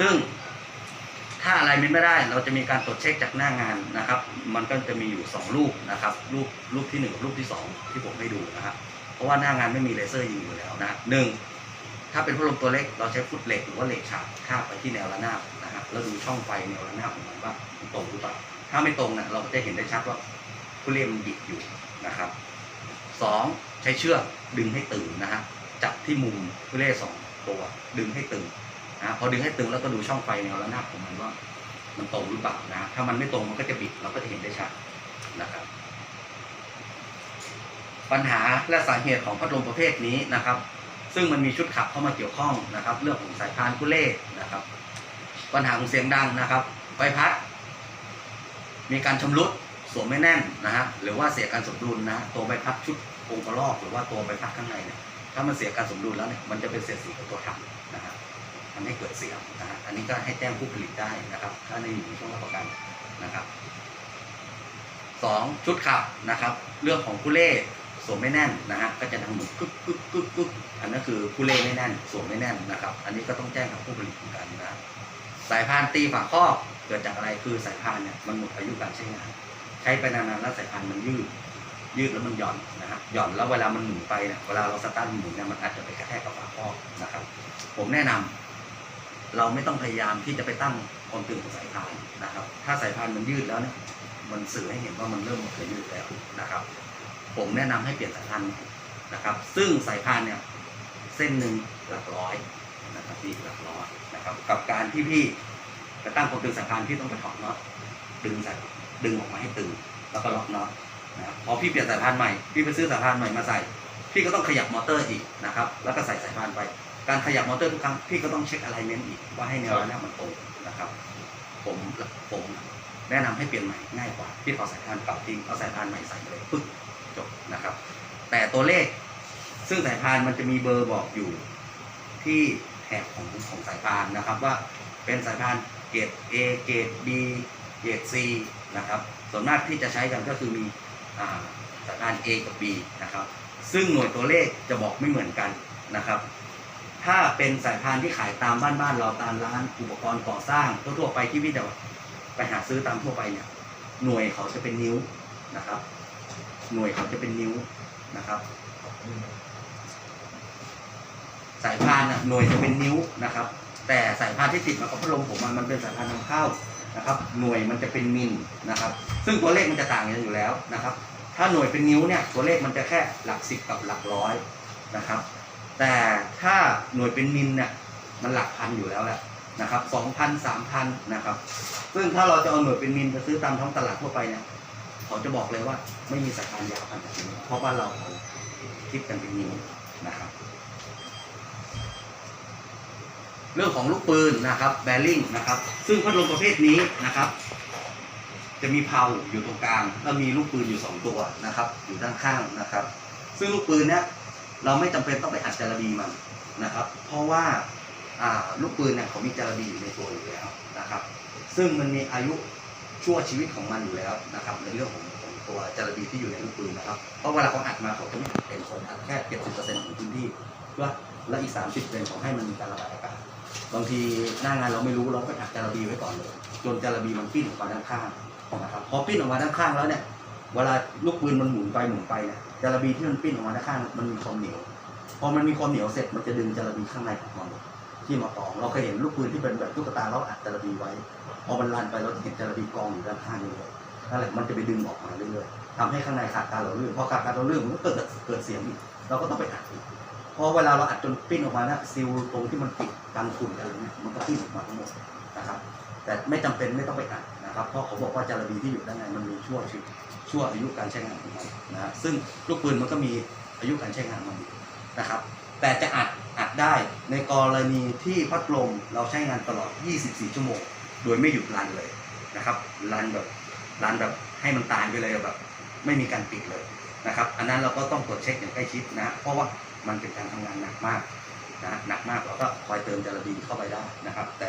ซึ่งถ้าอะไรม้นไม่ได้ เราจะมีการตรวจเช็คจากหน้างานนะครับ มันก็จะมีอยู่สองรูปนะครับ รูปรูปที่หนึ่งกับรูปที่สองที่ผมให้ดูนะครับ เพราะว่าหน้างานไม่มีเลเซอร์ยิงอยู่แล้วนะหนึ่งถ้าเป็นพัดลมตัวเล็กเราใช้ฟุตเหล็กหรือว่าเหล็กฉาบคาบไปที่แนวระนาบนะฮะแล้วดูช่องไฟแนวระนาบของมันว่าตรงหรือเปล่าถ้าไม่ตรงเนี่ยเราก็จะเห็นได้ชัดว่าผู้เล่นมันบิดอยู่นะครับสองใช้เชือกดึงให้ตึงนะฮะจับที่มุมผู้เล่นสองตัวดึงให้ตึง นะพอดึงให้ตึงแล้วก็ดูช่องไฟแนวระนาบของมันว่า มันตรงหรือเปล่านะ ถ้ามันไม่ตรงมันก็จะบิดเราก็จะเห็นได้ชัดนะครับ ปัญหาและสาเหตุของพัดลมประเภทนี้นะครับ ซึ่งมันมีชุดขับเข้ามาเกี่ยวข้องนะครับ เรื่องของสายพานกุเล่นะครับ ปัญหาของเสียงดังนะครับใบพัด มีการชำรุดสวมไม่แน่นนะฮะหรือว่าเสียการสมดุลนะตัวใบพัดชุดองค์กระรอกหรือว่าตัวใบพัดข้างในเนี่ยถ้ามันเสียการสมดุลแล้วเนี่ยมันจะเป็นเศษสีกับตัวถังนะฮะ ทำให้เกิดเสียงนะฮะอันนี้ก็ให้แจ้งผู้ผลิตได้นะครับ ถ้าในอยู่ในช่วงรับประกันนะครับสองชุดขับนะครับ เรื่องของกุเล่สวมไม่แน่นนะฮะก็จะดังเหมือนกึกกึกกึกกึกอันนั้นคือกุเล่ไม่แน่นสวมไม่แน่นนะครับ อันนี้ก็ต้องแจ้งกับผู้ผลิตเหมือนกันนะสายพานตีฝาครอบเกิดจากอะไรคือสายพานเนี่ยมันหมดอายุการใช้งานใช้ไปนานๆแล้วสายพานมันยืดยืดแล้วมันหย่อนนะฮะหย่อนแล้วเวลามันหมุนไปเนี่ยเวลาเราสตาร์ทหมุนเนี่ยมันอาจจะไปกระแทกกับฝาครอบนะครับ ผมแนะนำ เราไม่ต้องพยายามที่จะไปตั้งความตึงของสายพานนะครับ ถ้าสายพานมันยืดแล้วเนี่ยมันสื่อให้เห็นว่ามันเริ่มเคยยืดแล้วนะครับ ผมแนะนำให้เปลี่ยนสายพานนะครับ ซึ่งสายพานเนี่ยเส้นหนึ่งหลักร้อยนะครับพี่หลักร้อยนะครับ กับการที่พี่จะตั้งความตึงสายพานพี่ต้องไปถอดน็อตดึงสายดึงออกมาให้ตึงแล้วก็ล็อกน็อตนะครับพอพี่เปลี่ยนสายพานใหม่พี่ไปซื้อสายพานใหม่มาใส่ พี่ก็ต้องขยับมอเตอร์อีกนะครับ แล้วก็ใส่สายพานไป การขยับมอเตอร์ทุกครั้งพี่ก็ต้องเช็คอะไลเมนต์อีกว่าให้แนวระนาบมันตรงนะครับ ผมผมแนะนำให้เปลี่ยนใหม่ง่ายกว่าพี่เอาสายพานเก่าทิ้งเอาสายพานใหม่ใส่เลยปึ๊บจบนะครับ แต่ตัวเลข ซึ่งสายพานมันจะมีเบอร์บอกอยู่ที่แถบของของสายพานนะครับว่าเป็นสายพานเกรด A เกรด B เกรด C นะครับส่วนมากที่จะใช้กันก็คือมีอสายพาน A กับ B นะครับ ซึ่งหน่วยตัวเลขจะบอกไม่เหมือนกันนะครับ ถ้าเป็นสายพานที่ขายตามบ้านบ้านๆเราตามร้านอุปกรณ์ก่อสร้างทั่วๆไปที่พี่จะไปหาซื้อตามทั่วไปเนี่ย หน่วยเขาจะเป็นนิ้วนะครับ หน่วยเขาจะเป็นนิ้วนะครับ สายพานน่ะหน่วยจะเป็นนิ้วนะครับ แต่สายพานที่ติดมากับพัดลมผมมันเป็นสายพานนำเข้านะครับ หน่วยมันจะเป็นมิลนะครับ ซึ่งตัวเลขมันจะต่างกันอยู่แล้วนะครับ ถ้าหน่วยเป็นนิ้วเนี่ยตัวเลขมันจะแค่หลักสิบกับหลักร้อยนะครับ แต่ถ้าหน่วยเป็นมิลเนี่ยมันหลักพันอยู่แล้วแหละนะครับสองพันสามพันนะครับ ซึ่งถ้าเราจะเอาหน่วยเป็นมิลไปซื้อตามท้องตลาดทั่วไปเนี่ยเขาจะบอกเลยว่าไม่มีสายพานยาวพันแบบนี้เพราะว่าเราคิดกันเป็นนิ้วนะครับ เรื่องของลูกปืนนะครับแบริ่งนะครับ ซึ่งพัดลมประเภทนี้นะครับ จะมีเพลาอยู่ตรงกลางแล้วมีลูกปืนอยู่สองตัวนะครับ อยู่ด้านข้างนะครับ ซึ่งลูกปืนเนี้ย เราไม่จำเป็นต้องไปอัดจารบีมันนะครับ เพราะว่าลูกปืนเนี่ยเขามีจารบีอยู่ในตัวอยู่แล้วนะครับ ซึ่งมันมีอายุชั่วชีวิตของมันอยู่แล้วนะครับ ในเรื่องของของตัวจารบีที่อยู่ในลูกปืนนะครับ เพราะเวลาเขาอัดมาเขาจะไม่อัดเต็มเขาอัดแค่เจ็ดสิบเปอร์เซ็นต์ของพื้นที่เพื่อแล้วอีกสามสิบเปอร์เซ็นต์ของให้มันมีการระบายอากาศบางทีหน้างานเราไม่รู้เราก็อัดจารบีไว้ก่อนเลยจนจารบีมันปิ้นออกมาด้านข้างนะครับพอปิ้นออกมาด้านข้างแล้วเนี่ย เวลาลูกปืนมันหมุนไปหมุนไปเนี่ยจารบีที่มันปิ้นออกมาด้านข้างมันมีความเหนียว พอมันมีความเหนียวเสร็จมันจะดึงจารบีข้างในออกมาที่มากอง เราเคยเห็นลูกปืนที่เป็นแบบตุ๊กตาเราอัดจารบีไว้ พอมันลันไปเราจะเห็นจารบีกองอยู่ด้านข้างนี่เลยนั่นแหละมันจะไปดึงออกมาเรื่อยๆทำให้ข้างในขาดการหล่อลื่นพอขาดการหล่อลื่นมันก็เกิดเกิดเสียงอีกเราก็ต้องไปอัดอีกพอเวลาเราอัดจนปิ้นออกมานะซิลตรงที่มันปิดกันฝุ่นอะไรเนี่ยมันก็ปิ้นออกมาทั้งหมดนะครับ แต่ไม่จำเป็นไม่ต้องไปอัดนะครับเพราะเขาบอกว่าจารบีที่อยู่ด้านในมันมีชั่วชีวิตชั่วอายุการใช้งานของมันนะฮะซึ่งลูกปืนมันก็มีอายุการใช้งานมันนะครับ แต่จะอัดอัดได้ในกรณีที่พัดลมเราใช้งานตลอด 24 ชั่วโมง โดยไม่หยุดรันเลยนะครับรันแบบรันแบบให้มันตายไปเลยแบบ ไม่มีการปิดเลยนะครับ อันนั้นเราก็ต้องตรวจเช็คอย่างใกล้ชิดนะเพราะว่ามันเป็นการทำงานหนักมากนะหนักมากเราก็คอยเติมจารบีเข้าไปได้นะครับ แต่